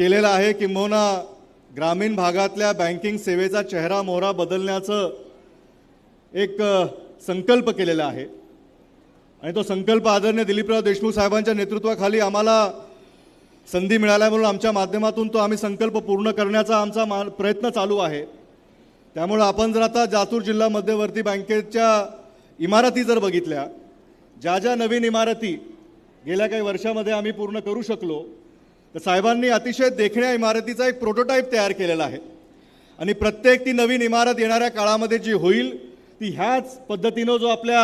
केलेला आहे किंबहुना ग्रामीण भागातल्या बँकिंग सेवेचा चेहरा मोहरा बदलण्याचं एक संकल्प केलेला आहे. आणि तो संकल्प आदरणीय दिलीपराव देशमुख साहेबांच्या नेतृत्वाखाली आम्हाला संधी मिळाल्या म्हणून आमच्या माध्यमातून तो आम्ही संकल्प पूर्ण करण्याचा आमचा मा प्रयत्न चालू आहे. त्यामुळं आपण जर आता जातूर जिल्हा मध्यवर्ती बँकेच्या इमारती जर बघितल्या ज्या ज्या नवीन इमारती गेल्या काही वर्षामध्ये आम्ही पूर्ण करू शकलो तर साहेबांनी अतिशय देखण्या इमारतीचा एक प्रोटोटाईप तयार केलेला आहे. आणि प्रत्येक ती नवीन इमारत येणाऱ्या काळामध्ये जी होईल ती ह्याच पद्धतीनं जो आपल्या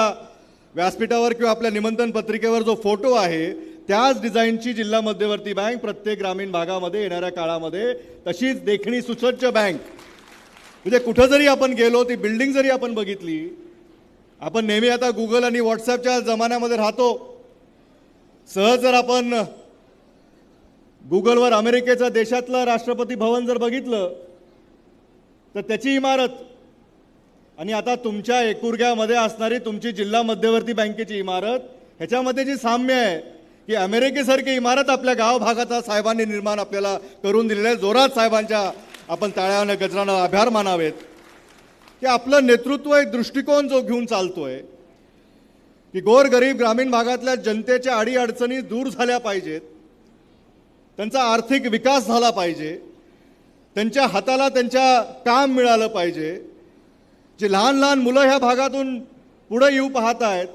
व्यासपीठावर किंवा आपल्या निमंत्रण पत्रिकेवर जो फोटो आहे त्याच डिझाईनची जिल्हा मध्यवर्ती बँक प्रत्येक ग्रामीण भागामध्ये येणाऱ्या काळामध्ये तशीच देखणी सुसज्ज बँक. म्हणजे कुठं जरी आपण गेलो ती बिल्डिंग जरी आपण बघितली आपण नेहमी आता गुगल आणि व्हॉट्सॲपच्या जमान्यामध्ये राहतो. सहज जर आपण गुगलवर अमेरिकेचं देशातलं राष्ट्रपती भवन जर बघितलं तर त्याची इमारत आणि आता तुमच्या एकुरग्यामध्ये असणारी तुमची जिल्हा मध्यवर्ती बँकेची इमारत ह्याच्यामध्ये जी साम्य आहे की अमेरिकेसारखी इमारत आपल्या गाव भागाचा साहेबांनी निर्माण आपल्याला करून दिलेलं आहे. जोरात साहेबांच्या आपण तळ्यानं गजरानं आभार मानावेत की आपलं नेतृत्व एक दृष्टिकोन जो घेऊन चालतोय की गोरगरीब ग्रामीण भागातल्या जनतेच्या अडीअडचणी दूर झाल्या पाहिजेत. त्यांचा आर्थिक विकास झाला पाहिजे. त्यांच्या हाताला त्यांच्या काम मिळालं पाहिजे. जे लहान लहान मुलं ह्या भागातून पुढं येऊ पाहत आहेत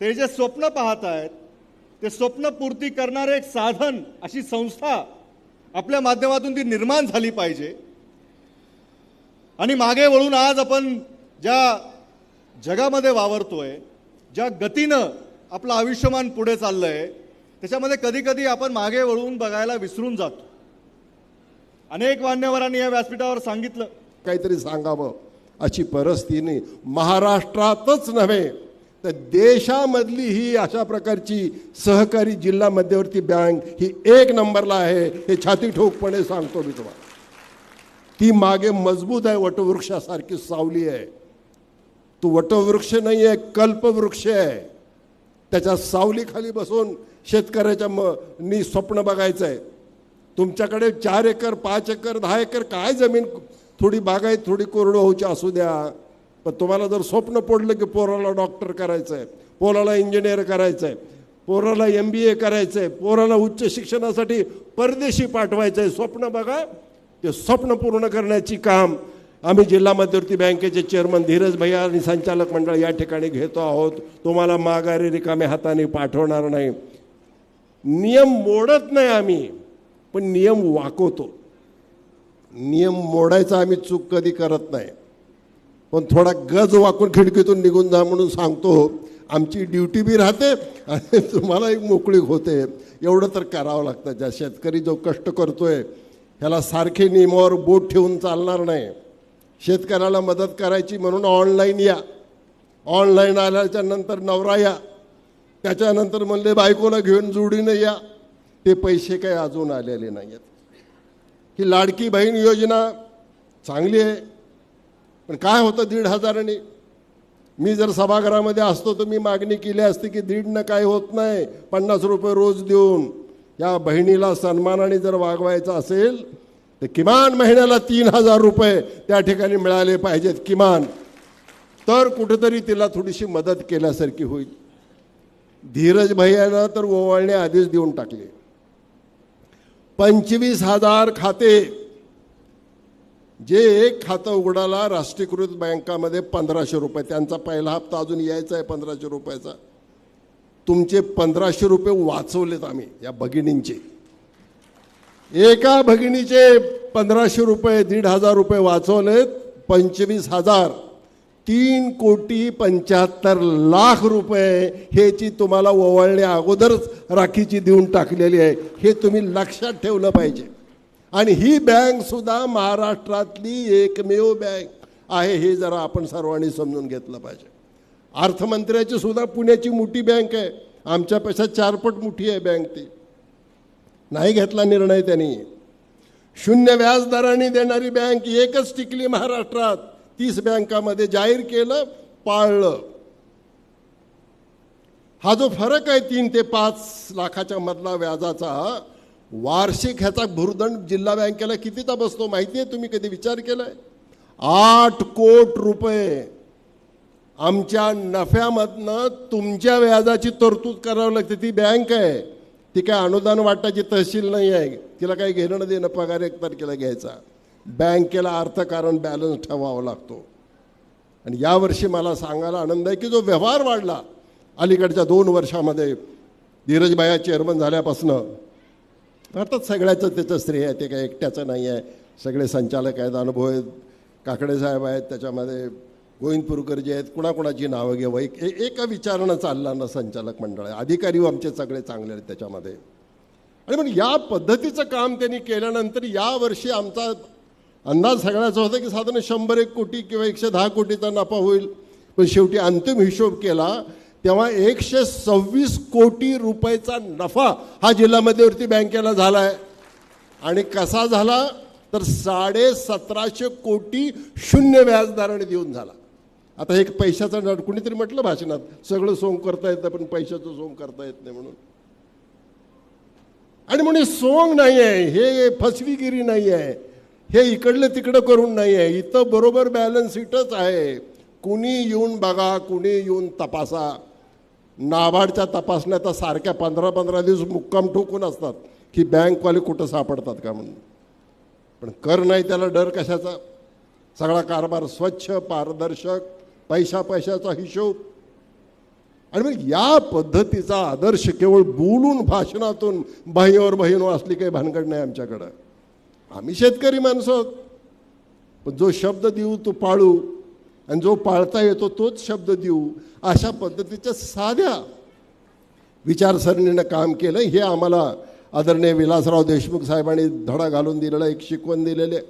ते जे स्वप्न पाहत आहेत ते स्वप्न पूर्ती करणारे एक साधन अशी संस्था आपल्या माध्यमातून ती निर्माण झाली पाहिजे. आणि मागे वळून आज आपण ज्या जगामध्ये वावरतोय ज्या गतीनं आपलं आयुष्यमान पुढे चाललं आहे त्याच्यामध्ये कधीकधी आपण मागे वळून बघायला विसरून जातो. अनेक मान्यवरांनी या व्यासपीठावर सांगितलं. काहीतरी सांगावं अशी परिस्थिती महाराष्ट्रातच नव्हे तर देशामधली ही अशा प्रकारची सहकारी जिल्हा मध्यवर्ती बँक ही एक नंबरला आहे हे छाती ठोकपणे सांगतो मी तुम्हाला. ती मागे मजबूत आहे वटवृक्षासारखी सावली आहे. तो वटवृक्ष नाही आहे कल्पवृक्ष आहे. त्याच्या सावलीखाली बसून शेतकऱ्याच्या म नी स्वप्न बघायचं आहे तुमच्याकडे चार एकर पाच एकर दहा एकर काय जमीन? थोडी बागायत थोडी कोरडवाहूची असू द्या. पण तुम्हाला जर स्वप्न पडलं की पोराला डॉक्टर करायचं आहे पोराला इंजिनियर करायचं आहे पोराला एम बी ए करायचं आहे पोराला उच्च शिक्षणासाठी परदेशी पाठवायचं आहे स्वप्न बघा. ते स्वप्न पूर्ण करण्याची काम आम्ही जिल्हा मध्यवर्ती बँकेचे चेअरमन धीरज भैया आणि संचालक मंडळ या ठिकाणी घेतो आहोत. तुम्हाला माघारी रिकाम्या हाताने पाठवणार नाही. नियम मोडत नाही आम्ही पण नियम वाकवतो. नियम मोडायचा आम्ही चूक कधी करत नाही. पण थोडा गज वाकून खिडकीतून निघून जा म्हणून सांगतो आमची ड्युटी बी राहते आणि तुम्हाला एक मोकळीक होते. एवढं तर करावं लागतं. ज्या शेतकरी जो कष्ट करतोय ह्याला सारखे नियमावर बोट ठेवून चालणार नाही. शेतकऱ्याला मदत करायची म्हणून ऑनलाईन या. ऑनलाईन आल्याच्यानंतर नवरा या. त्याच्यानंतर म्हणले बायकोला घेऊन जोडीनं या. ते पैसे काही अजून आलेले नाही आहेत ही लाडकी बहीण योजना चांगली आहे. पण काय होतं दीड हजाराने? मी जर सभागृहामध्ये असतो तर मी मागणी केली असती की दीडनं काय होत नाही. पन्नास रुपये रोज देऊन या बहिणीला सन्मानाने जर वागवायचं असेल तर किमान महिन्याला तीन हजार रुपये त्या ठिकाणी मिळाले पाहिजेत किमान. तर कुठंतरी तिला थोडीशी मदत केल्यासारखी होईल. धीरज भैयानं तर ओवाळणे आधीच देऊन टाकले. पंचवीस हजार खाते. जे एक खातं उघडाला राष्ट्रीयकृत बँकामध्ये पंधराशे रुपये त्यांचा पहिला हप्ता अजून यायचा आहे पंधराशे रुपयाचा. तुमचे पंधराशे रुपये वाचवलेत आम्ही या भगिनींचे. एका भगिनीचे पंधराशे रुपये दीड हजार रुपये वाचवलेत पंचवीस हजार. तीन कोटी पंच्याहत्तर लाख रुपये ह्याची तुम्हाला ओवाळण्या अगोदरच राखीची देऊन टाकलेली आहे. हे तुम्ही लक्षात ठेवलं पाहिजे. आणि ही बँकसुद्धा महाराष्ट्रातली एकमेव बँक आहे हे जरा आपण सर्वांनी समजून घेतलं पाहिजे. अर्थमंत्र्याची सुद्धा पुण्याची मोठी बँक आहे. आमच्यापेक्षा चारपट मोठी आहे बँक ती. नाही घेतला निर्णय त्यांनी. शून्य व्याज दराने देणारी बँक एकच टिकली महाराष्ट्रात. तीस बँकामध्ये जाहीर केलं पाळलं. हा जो फरक आहे तीन ते पाच लाखाच्या मधला व्याजाचा वार्षिक ह्याचा भुर्दंड जिल्हा बँकेला कितीचा बसतो माहिती आहे? तुम्ही कधी विचार केलाय? आठ कोट रुपये आमच्या नफ्यामधनं तुमच्या व्याजाची तरतूद करावी लागते. ती बँक आहे. ती काय अनुदान वाटायची तहसील नाही आहे. तिला काही घेणं देणं पगार एक तारखेला घ्यायचा. बँकेला अर्थकारण बॅलन्स ठेवावा लागतो. आणि यावर्षी मला सांगायला आनंद आहे की जो व्यवहार वाढला अलीकडच्या दोन वर्षामध्ये धीरजबाया चेअरमन झाल्यापासनं अर्थात सगळ्याचं त्याचं स्त्री आहे ते काय एकट्याचं नाही आहे. सगळे संचालक आहेत अनुभव आहेत काकडे साहेब आहेत त्याच्यामध्ये गोविंदपूरकर जे आहेत कुणाकुणाची नावं घ्यावं एक एका विचारणं चालला ना संचालक मंडळ. आहे अधिकारी आमचे सगळे चांगले आहेत त्याच्यामध्ये. आणि मग या पद्धतीचं काम त्यांनी केल्यानंतर यावर्षी आमचा अंदाज सगळ्याचा होता की साधारण शंभर एक कोटी किंवा एकशे दहा कोटीचा नफा होईल. पण शेवटी अंतिम हिशोब केला तेव्हा एकशे सव्वीस कोटी रुपयाचा नफा हा जिल्हा मध्यवर्ती बँकेला झाला आहे आणि कसा झाला? तर साडे सतराशे कोटी शून्य व्याजदराने देऊन झाला. आता एक पैशाचा नट कुणीतरी म्हटलं भाषणात सगळं सोंग करता येतं पण पैशाचं सोंग करता येत नाही म्हणून. आणि म्हणे सोंग नाही आहे हे फसवीगिरी नाही आहे हे इकडलं तिकडं करून नाही आहे इथं बरोबर बॅलन्स शीटच आहे. कुणी येऊन बघा कुणी येऊन तपासा. नाबार्डच्या तपासण्या तर सारख्या पंधरा पंधरा दिवस मुक्काम ठोकून असतात की बँकवाले कुठं सापडतात का म्हणून. पण कर नाही त्याला डर कशाचा? सगळा कारभार स्वच्छ पारदर्शक पैशा पैशाचा हिशोब. आणि मग या पद्धतीचा आदर्श केवळ बोलून भाषणातून बाहीवर बहीण असली काही भानगड नाही आमच्याकडं. आम्ही शेतकरी माणसं आहोत. पण जो शब्द देऊ तो पाळू. आणि जो पाळता येतो तोच शब्द देऊ. अशा पद्धतीच्या साध्या विचारसरणीनं काम केलं. हे आम्हाला आदरणीय विलासराव देशमुख साहेबांनी धडा घालून दिलेला एक शिकवण दिलेले आहे.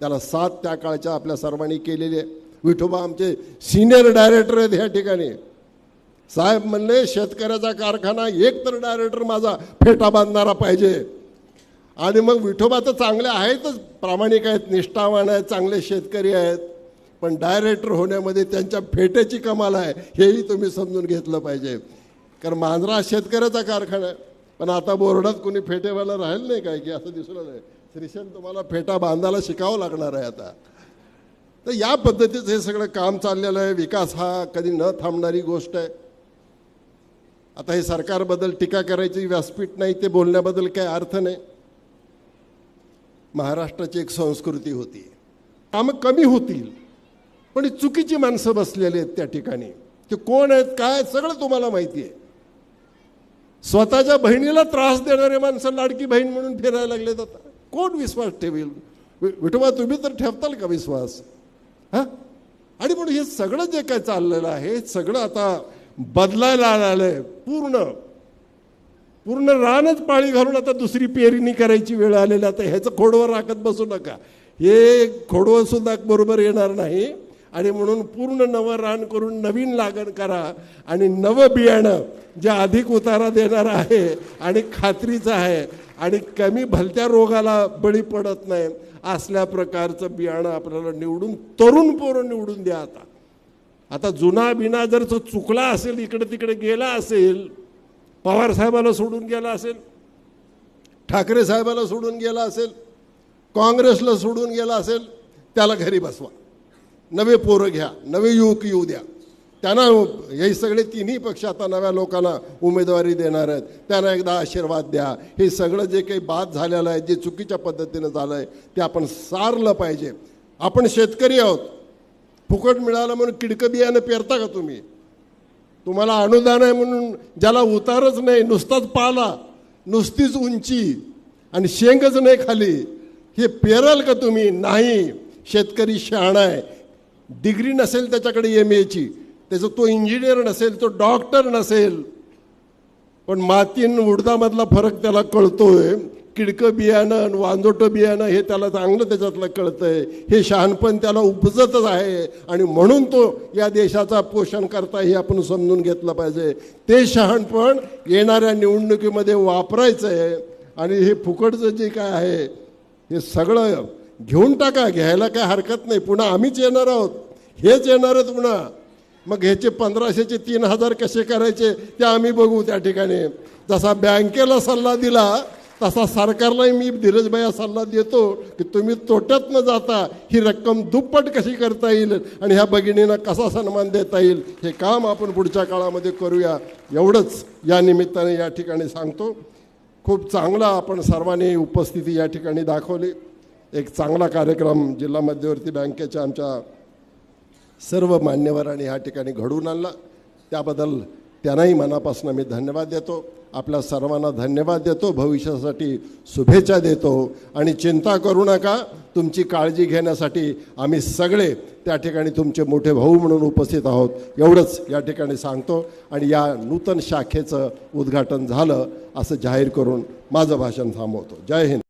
त्याला साथ त्या काळच्या आपल्या सर्वांनी केलेली आहे. विठोबा आमचे सिनियर डायरेक्टर आहेत ह्या ठिकाणी. साहेब म्हणले शेतकऱ्याचा कारखाना एक तर डायरेक्टर माझा फेटा बांधणारा पाहिजे. आणि मग विठोबा तर चांगले आहेतच प्रामाणिक आहेत निष्ठावान आहेत चांगले शेतकरी आहेत. पण डायरेक्टर होण्यामध्ये त्यांच्या फेट्याची कमाल आहे हेही तुम्ही समजून घेतलं पाहिजे. कारण मांजरा शेतकऱ्याचा कारखाना आहे. पण आता बोर्डात कोणी फेटेवाला राहील नाही काय की असं दिसलं नाही श्रीशन तुम्हाला फेटा बांधायला शिकावं लागणार आहे आता. तर या पद्धतीचं हे सगळं काम चाललेलं आहे. विकास हा कधी न थांबणारी गोष्ट आहे. आता हे सरकारबद्दल टीका करायची व्यासपीठ नाही ते बोलण्याबद्दल काही अर्थ नाही. महाराष्ट्राची एक संस्कृती होती. कामं कमी होतील पण चुकीची माणसं बसलेली आहेत त्या ठिकाणी. ते कोण आहेत काय सगळं तुम्हाला माहिती आहे. स्वतःच्या बहिणीला त्रास देणारे माणसं लाडकी बहीण म्हणून फिरायला लागले आता. कोण विश्वास ठेवेल? विठोबा तुम्ही तर ठेवताल का विश्वास? हां? आणि म्हणून हे सगळं जे काय चाललेलं आहे हे सगळं आता बदलायला आलंय पूर्ण. पूर्ण रानच पाळी घालून आता दुसरी पेरणी करायची वेळ आलेली आता ह्याचं खोडवर राखत बसू नका. हे खोडवं सुद्धा बरोबर येणार नाही. आणि म्हणून पूर्ण नवं रान करून नवीन लागण करा आणि नवं बियाणं जे अधिक उतारा देणारं आहे आणि खात्रीचं आहे आणि कमी भलत्या रोगाला बळी पडत नाही असल्या प्रकारचं बियाणं आपल्याला निवडून तरुण पोरं निवडून द्या आता. आता जुना बिना जर तो चुकला असेल इकडे तिकडे गेला असेल पवार साहेबाला सोडून गेला असेल ठाकरे साहेबाला सोडून गेला असेल काँग्रेसला सोडून गेला असेल त्याला घरी बसवा. नवे पोरं घ्या नवे युवक येऊ द्या. त्यांना हे सगळे तिन्ही पक्ष आता नव्या लोकांना उमेदवारी देणार आहेत. त्यांना एकदा आशीर्वाद द्या. हे सगळं जे काही बाद झालेलं आहे जे चुकीच्या पद्धतीनं झालं आहे ते आपण सारलं पाहिजे. आपण शेतकरी आहोत. फुकट मिळालं म्हणून किडकं बियाणं पेरता का तुम्ही? तुम्हाला अनुदान आहे म्हणून ज्याला उतारच नाही नुसताच पाला नुसतीच उंची आणि शेंगच नाही खाली. हे पेराल का तुम्ही? नाही. शेतकरी शहाणा आहे. डिग्री नसेल त्याच्याकडे एम एची त्याचं तो इंजिनियर नसेल तो डॉक्टर नसेल पण मातीन उडदामधला फरक त्याला कळतोय. किडकं बियाणं आणि वांजोटं बियाणं हे त्याला चांगलं त्याच्यातलं कळतंय. हे शहाणपण त्याला उपजतच आहे आणि म्हणून तो या देशाचा पोषण करता हे आपण समजून घेतलं पाहिजे. ते शहाणपण येणाऱ्या निवडणुकीमध्ये वापरायचं आहे आणि हे फुकटचं जे काय आहे हे सगळं घेऊन टाका घ्यायला काय हरकत नाही. पुन्हा आम्हीच येणार आहोत. हेच येणार आहेत पुन्हा. मग ह्याचे पंधराशेचे तीन हजार कसे करायचे ते आम्ही बघू त्या ठिकाणी. जसा बँकेला सल्ला दिला तसा सरकारलाही मी धीरजभाई सल्ला देतो की तुम्ही तोट्यात न जाता. ही रक्कम दुप्पट कशी करता येईल आणि ह्या भगिनींना कसा सन्मान देता येईल हे काम आपण पुढच्या काळामध्ये करूया. एवढंच या निमित्ताने या ठिकाणी सांगतो. खूप चांगला आपण सर्वांनी उपस्थिती या ठिकाणी दाखवली. एक चांगला कार्यक्रम जिल्हा मध्यवर्ती बँकेच्या आमच्या सर्व मान्यवरांनी ह्या ठिकाणी घडवून आणला. त्याबद्दल त्यांनाही मनापासून मी धन्यवाद देतो. आपल्या सर्वांना धन्यवाद देतो. भविष्यासाठी शुभेच्छा देतो. आणि चिंता करू नका. तुमची काळजी घेण्यासाठी आम्ही सगळे त्या ठिकाणी तुमचे मोठे भाऊ म्हणून उपस्थित आहोत. एवढंच या ठिकाणी सांगतो. आणि या नूतन शाखेचं उद्घाटन झालं असं जाहीर करून माझं भाषण थांबवतो. जय हिंद.